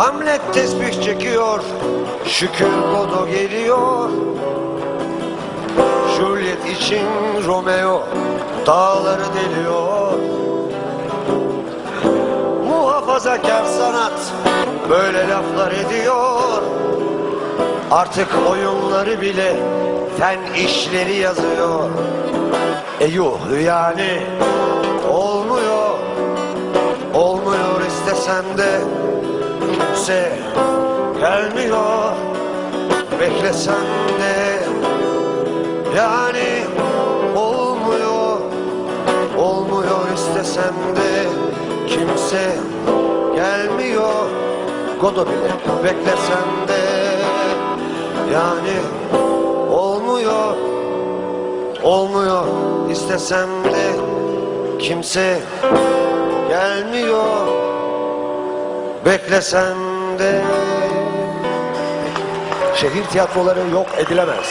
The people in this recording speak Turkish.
Hamlet tesbih çekiyor Şükür Godo geliyor. Juliet için Romeo Dağları deliyor. Muhafazakar sanat Böyle laflar ediyor. Artık oyunları bile Fen işleri yazıyor. E yuh yani Olmuyor. Olmuyor istesem de Kimse gelmiyor. Beklesem de. Yani olmuyor Olmuyor istesem de Kimse gelmiyor. Godo bile beklesem de. Yani olmuyor Olmuyor istesem de Kimse Beklesem de Şehir tiyatroları yok edilemez